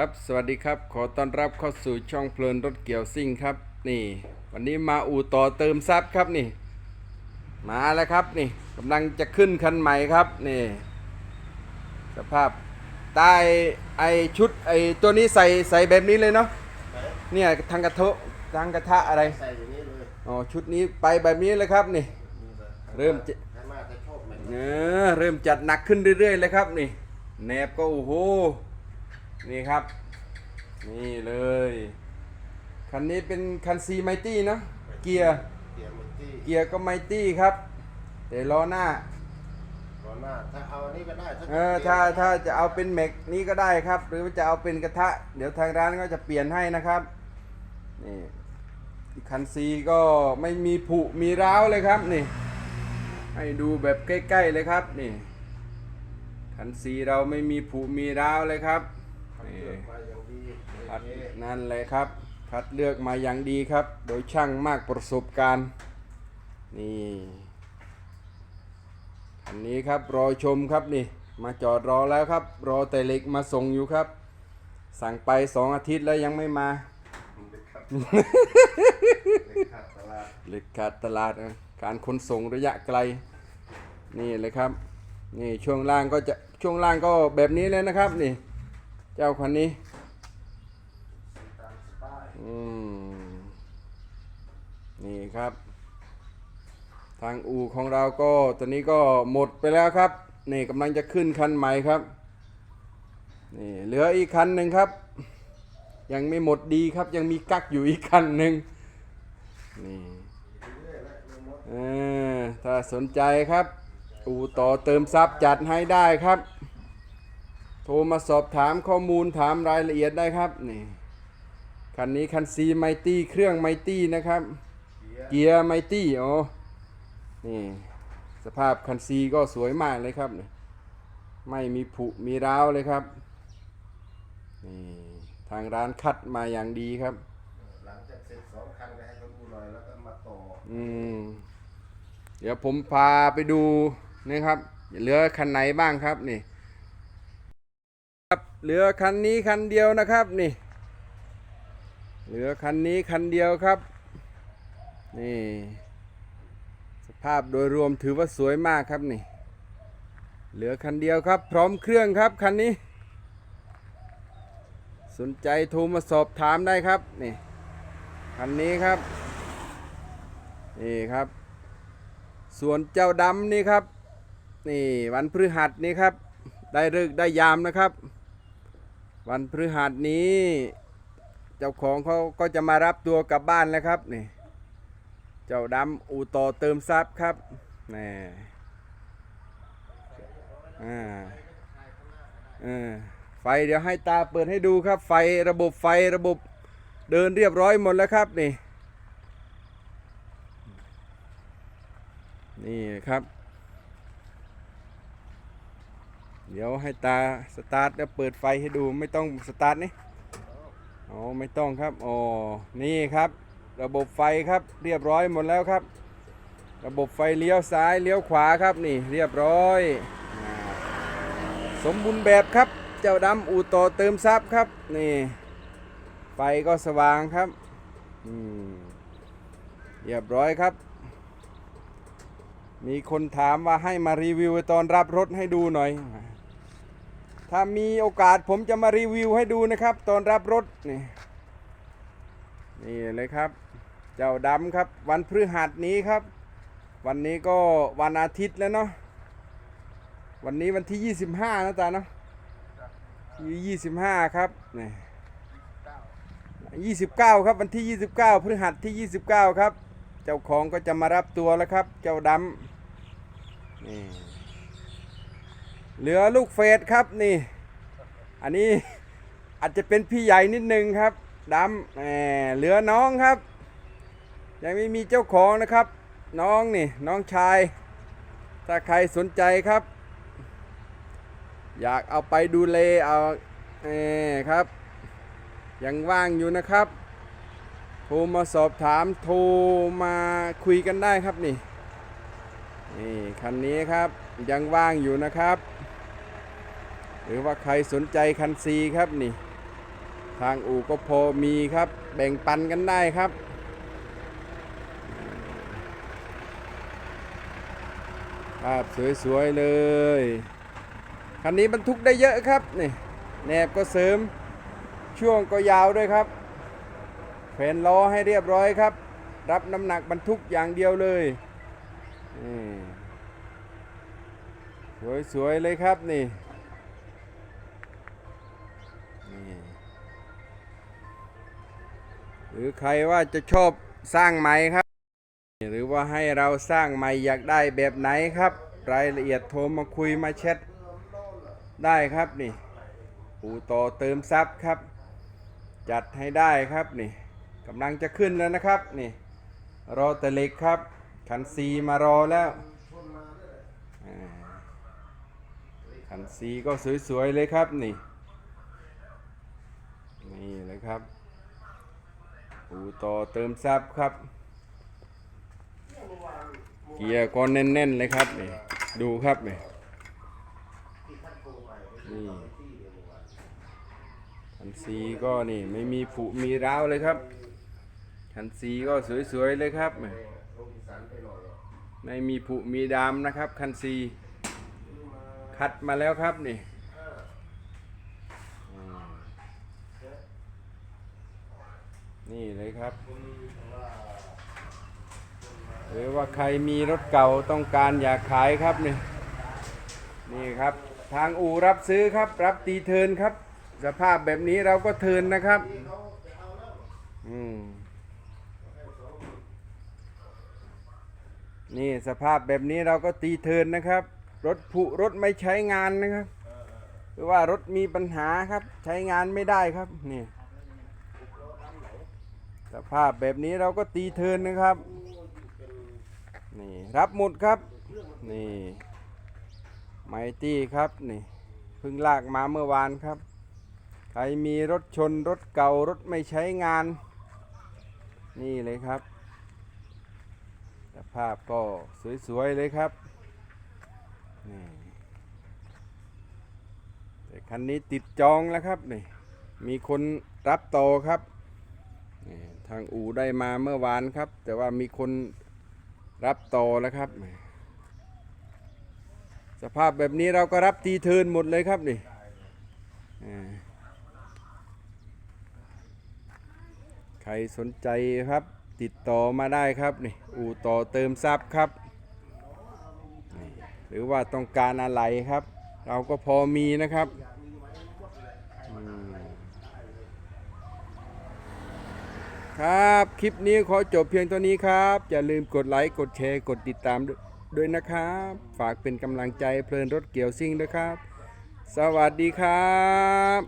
ครับสวัสดีครับขอต้อนรับเข้าสู่ช่องเพลินรถเกี่ยวซิ่งครับ นี่ วันนี้มาอู่ต่อเติมซับครับนี่ มาแล้วครับนี่กำลังจะขึ้นคันใหม่ครับนี่ สภาพใต้ไอชุดไอตัวนี้ใส่ใส่แบบนี้เลยเนาะเนี่ยทางกระทะทางกระทะอะไรใส่อย่างนี้เลยอ๋อชุดนี้ไปแบบนี้เลยครับนี่ เริ่มจะถ้ามาจะชอบแบบเอนี้อเริ่มจัดหนักขึ้นเรื่อยๆเลยครับนี่แหนบก็โอ้โห นี่ครับ นี่เลย คันนี้เป็นคันซีไมตี้นะ เกียร์ เกียร์มันที่เกียร์ก็ไมตี้ครับ แต่ล้อหน้าก่อนหน้า ถ้าเอาอันนี้ก็ได้ถ้าเออถ้าถ้าจะเอาเป็นแม็กนี้ก็ได้ครับ หรือว่าจะเอาเป็นกระทะ เดี๋ยวทางร้านก็จะเปลี่ยนให้นะครับ นี่คันซีก็ไม่มีผุมีร้าวเลยครับนี่ ให้ดูแบบใกล้ๆเลยครับนี่คันซีเราไม่มีผุมีร้าวเลยครับ คัดนั่นเลยครับ คัดเลือกมาอย่างดีครับ โดยช่างมากประสบการณ์นี่อันนี้ครับรอชมครับนี่ มาจอดรอแล้วครับ รอแต่เหล็กมาส่งอยู่ครับ สั่งไปสองอาทิตย์แล้วยังไม่มาเด็กขัดเด็กขัดตลาดเหล็กขาดตลาดการขนส่งระยะไกล นี่เลยครับ นี่ช่วงล่างก็จะช่วงล่างก็แบบนี้เลยนะครับนี่ เจ้าคันนี้ อืม นี่ครับ ทางอู่ของเราก็ตอนนี้ก็หมดไปแล้วครับ นี่กำลังจะขึ้นคันใหม่ครับ นี่เหลืออีกคันหนึ่งครับ ยังไม่หมดดีครับ ยังมีกักอยู่อีกคันหนึ่งนี่ถ้าสนใจครับ อู่ต่อเติมซับจัดให้ได้ครับ โทรมาสอบถามข้อมูลถามรายละเอียดได้ครับนี่คันนี้คันซีไมตี้เครื่องไมตี้นะครับ เกียร์เกียร์ไมตี้อ๋อนี่สภาพคันซีก็สวยมากเลยครับนี่ไม่มีผุมีร้าวเลยครับนี่ทางร้านคัดมาอย่างดีครับ หลังจากเสร็จสองคันก็ให้เขาดูหน่อยแล้วก็มาต่ออืมเดี๋ยวผมพาไปดูนะครับเหลือคันไหนบ้างครับนี่ครับ เหลือคันนี้คันเดียวนะครับนี่ เหลือคันนี้คันเดียวครับ นี่ สภาพโดยรวมถือว่าสวยมากครับนี่ เหลือคันเดียวครับ พร้อมเครื่องครับคันนี้ สนใจโทรมาสอบถามได้ครับนี่คันนี้ครับนี่ครับ ส่วนเจ้าดำนี่ครับ นี่วันพฤหัสนี้ครับ ได้เลิกได้ยามนะครับ วันพฤหัสนี้ เจ้าของเขาก็จะมารับตัวกลับบ้านแล้วครับนี่เจ้าดำอูต่อเติมทรัพย์ครับนี่อ่าเออไฟเดี๋ยวให้ตาเปิดให้ดูครับ ไฟระบบไฟระบบเดินเรียบร้อยหมดแล้วครับนี่นี่ครับ เดี๋ยวให้ตาสตาร์ทแล้วเปิดไฟให้ดูไม่ต้องสตาร์ทนี่อ๋อไม่ต้องครับอ๋อนี่ครับ ระบบไฟครับเรียบร้อยหมดแล้วครับ ระบบไฟเลี้ยวซ้ายเลี้ยวขวาครับนี่เรียบร้อย สมบูรณ์แบบครับ เจ้าดำอู่ต่อเติมซับครับนี่ไฟก็สว่างครับเรียบร้อยครับ มีคนถามว่าให้มารีวิวตอนรับรถให้ดูหน่อย ถ้ามีโอกาสผมจะมารีวิวให้ดูนะครับ ตอนรับรถนี่นี่เลยครับ เจ้าดำครับ วันพฤหัสนี้ครับ วันนี้ก็วันอาทิตย์แล้วเนาะวันนี้วันที่ 25 นะตาเนาะที่25ครับนี่29ครับ วันที่29พฤหัสที่29ครับ เจ้าของก็จะมารับตัวแล้วครับ เจ้าดำนี่ เหลือลูกเฟสครับนี่ อันนี้อาจจะเป็นพี่ใหญ่นิดนึงครับดำแหมเหลือน้องครับ ยังไม่มีเจ้าของนะครับ น้องนี่น้องชาย ถ้าใครสนใจครับ อยากเอาไปดูเลเอาเออครับ ยังว่างอยู่นะครับโทรมาสอบถามโทรมาคุยกันได้ครับนี่นี่คันนี้ครับยังว่างอยู่นะครับ หรือว่าใครสนใจคันซีครับนี่ ทางอู่ก็พอมีครับ แบ่งปันกันได้ครับ ภาพสวยๆเลย คันนี้บรรทุกได้เยอะครับนี่แนบก็เสริมช่วงก็ยาวด้วยครับแผนล้อให้เรียบร้อยครับ รับน้ำหนักบรรทุกอย่างเดียวเลยสวยๆเลยครับนี่ หรือใครว่าจะชอบสร้างใหมครับ หรือว่าให้เราสร้างใหม่อยากได้แบบไหนครับ รายละเอียดโทรมาคุยมาแชทได้ครับนี่ปูต่อเติมซับครับ จัดให้ได้ครับนี่กำลังจะขึ้นแล้วนะครับนี่รอแต่เหล็กครับคันซีมารอแล้วอ่าคันซีก็สวยๆเลยครับนี่นี่เลยครับ ปูต่อเติมซับครับ เกียร์ก็แน่นๆเลยครับนี่ดูครับนี่นี่คันซีก็นี่ไม่มีผุมีร้าวเลยครับคันซีก็สวยๆเลยครับนี่ไม่มีผุมีดามนะครับคันซีคัดมาแล้วครับนี่อืม นี่เลยครับ หรือว่าใครมีรถเก่าต้องการอยากขายครับนี่นี่ครับ ทางอู่รับซื้อครับ รับตีเทินครับ สภาพแบบนี้เราก็เทินนะครับ อืมนี่สภาพแบบนี้เราก็ตีเทินนะครับ รถผุรถไม่ใช้งานนะครับ หรือว่ารถมีปัญหาครับ ใช้งานไม่ได้ครับนี่ สภาพแบบนี้เราก็ตีเทินนะครับ นี่รับหมดครับ นี่ไมตี้ครับนี่เพิ่งลากมาเมื่อวานครับ ใครมีรถชนรถเก่ารถไม่ใช้งาน นี่เลยครับสภาพก็สวยๆเลยครับนี่แต่คันนี้ติดจองแล้วครับนี่มีคนรับต่อครับ ทางอู่ได้มาเมื่อวานครับ แต่ว่ามีคนรับต่อแล้วครับ สภาพแบบนี้เราก็รับตีเทินหมดเลยครับนี่ใครสนใจครับ ติดต่อมาได้ครับนี่อู่ต่อเติมซับครับ หรือว่าต้องการอะไรครับ เราก็พอมีนะครับอืม ครับ คลิปนี้ขอจบเพียงเท่านี้ครับ อย่าลืมกดไลค์ กดแชร์ กดติดตามด้วยนะครับ ฝากเป็นกำลังใจเพลินรถเกี่ยวซิ่งนะครับ สวัสดีครับ